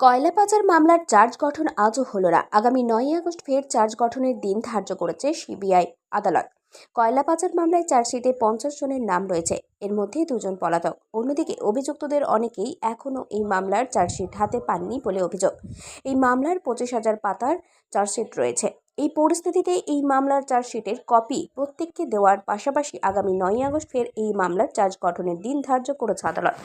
কয়লা পাচার মামলার চার্জ গঠন আজও হলো না। আগামী নয়ই আগস্ট ফের চার্জ গঠনের দিন ধার্য করেছে সিবিআই আদালত। কয়লা পাচার মামলায় চার্জশিটে পঞ্চাশ জনের নাম রয়েছে। এর মধ্যে দুজন পলাতক। অন্যদিকে অভিযুক্তদের অনেকেই এখনও এই মামলার চার্জশিট হাতে পাননি বলে অভিযোগ। এই মামলার পঁচিশ হাজার পাতার চার্জশিট রয়েছে। এই পরিস্থিতিতে এই মামলার চার্জশিটের কপি প্রত্যেককে দেওয়ার পাশাপাশি আগামী নয়ই আগস্ট ফের এই মামলার চার্জ গঠনের দিন ধার্য করেছে আদালত।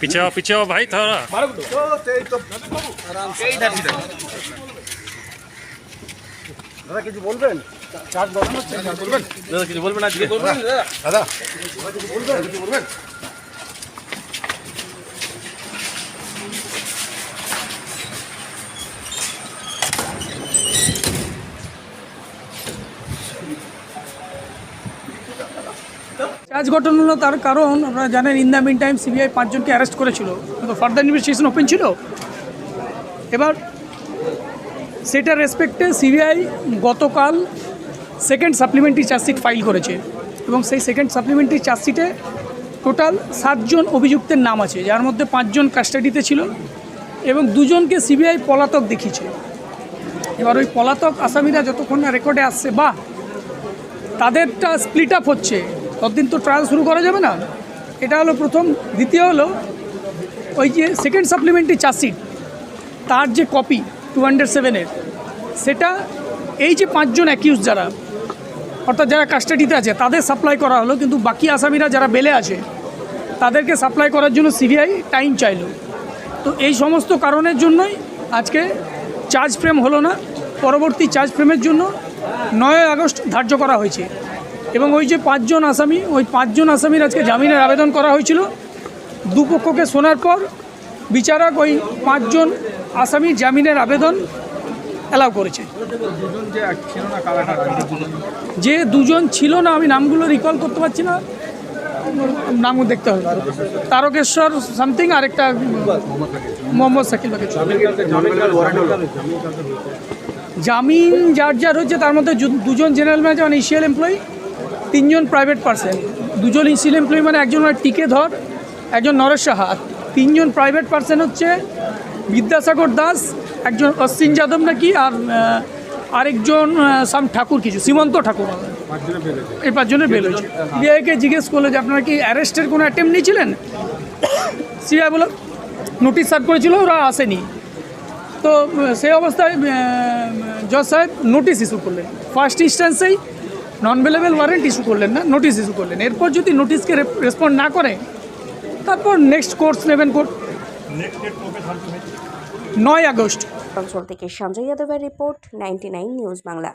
पीछे आओ पीछे आओ भाई थोड़ा দাদা কিছু বলবেন চার্জ গঠন হচ্ছে বলবেন দাদা কিছু বলবেন আজকে বলবেন দাদা কিছু বলবেন কিছু বলবেন চার্জ গঠন হলো তার কারণ, আপনারা জানেন in the mean time CBI পাঁচজনকে অ্যারেস্ট করেছিল। কিন্তু ফার্দার ইনভেস্টিগেশন ওপেন ছিল। এবার সেটার রেসপেক্টে সিবিআই গতকাল সেকেন্ড সাপ্লিমেন্টারি চার্জশিট ফাইল করেছে এবং সেই সেকেন্ড সাপ্লিমেন্টারি চার্জশিটে টোটাল সাতজন অভিযুক্তের নাম আছে, যার মধ্যে পাঁচজন কাস্টাডিতে ছিল এবং দুজনকে সিবিআই পলাতক দেখিয়েছে। এবার ওই পলাতক আসামিরা যতক্ষণ না রেকর্ডে আসছে বা তাদেরটা স্প্লিট আপ হচ্ছে। ততদিন তো ট্রায়াল শুরু করা যাবে না। এটা হলো প্রথম। দ্বিতীয় হলো, ওই যে সেকেন্ড সাপ্লিমেন্টারি চার্জশিট তার যে কপি টু হান্ড্রেড সেভেনের সেটা এই যে পাঁচজন অ্যাকিউজ যারা, অর্থাৎ যারা কাস্টাডিতে আছে, তাদের সাপ্লাই করা হলো। কিন্তু বাকি আসামিরা যারা বেলে আছে, তাদেরকে সাপ্লাই করার জন্য সিবিআই টাইম চাইলো। তো এই সমস্ত কারণের জন্যই আজকে চার্জ ফ্রেম হলো না। পরবর্তী চার্জ ফ্রেমের জন্য নয় আগস্ট ধার্য করা হয়েছে। এবং ওই যে পাঁচজন আসামি, ওই পাঁচজন আসামির আজকে জামিনের আবেদন করা হয়েছিল। দুপক্ষকে শোনার পর বিচারক ওই পাঁচজন আসামি জামিনের আবেদন অ্যালাউ করেছে। যে দুজন ছিল না, আমি নামগুলো রিকল করতে পারছি না। নামও দেখতে হবে। তারকেশ্বর সামথিং আরেকটা মোহাম্মদ শাকিল জামিন যার যার হচ্ছে তার মধ্যে দুজন জেনারেল ম্যানেজার মানে ইসিএল এমপ্লয়ি তিনজন প্রাইভেট পার্সন দুজন ইসিএল এমপ্লয়ি মানে একজন হয় টিকে ধর একজন নরেশ সাহা। তিনজন প্রাইভেট পার্সন হচ্ছে বিদ্যাসাগর দাস, একজন অশ্বিন যাদব নাকি, আর আরেকজন সাম ঠাকুর কিছু সীমন্ত ঠাকুর। এই পাঁচজনের বেল হয়েছে। সিবিআইকে জিজ্ঞেস করল যে, আপনারা কি অ্যারেস্টের কোনো অ্যাটেম্প নিয়েছিলেন? সিবিআই বলো নোটিশ সার্ভ করেছিল, ওরা আসেনি। তো সেই অবস্থায় জজ সাহেব নোটিশ ইস্যু করলেন। ফার্স্ট ইনস্ট্যান্সেই নন ভেলেবেল ওয়ারেন্ট ইস্যু করলেন না নোটিশ ইস্যু করলেন। এরপর যদি নোটিশকে রেসপন্ড না করে তারপর নেক্সট কোর্স নেবেন কোর্ট নয় আগস্ট। অঞ্চল থেকে সঞ্জয় যাদবের রিপোর্ট নাইনটি নিউজ বাংলা